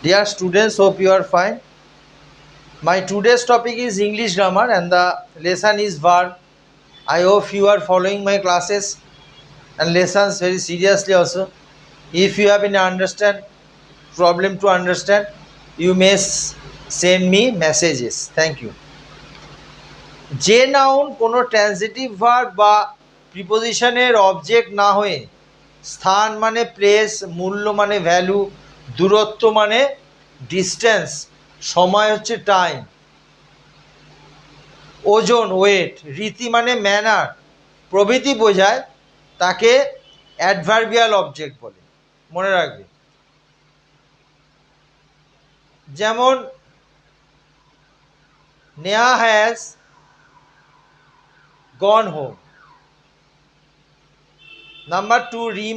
Dear students, hope you are fine. My today's topic is English grammar and the lesson is verb. I hope you are following my classes and lessons very seriously also. If you have any understand problem to understand, you may send me messages. Thank you. যে noun কোনো transitive verb বা প্রিপোজিশনের object না হয়ে স্থান মানে place মূল্য মানে ভ্যালু দূরত্ব মানে ডিস্টেন্স সময় হচ্ছে টাইম ওজন ওয়েট রীতি মানে ম্যানার প্রভৃতি বোঝায় তাকে অ্যাডভার্বিয়াল অবজেক্ট বলে। মনে রাখবে। যেমন Neha has gone home number two two,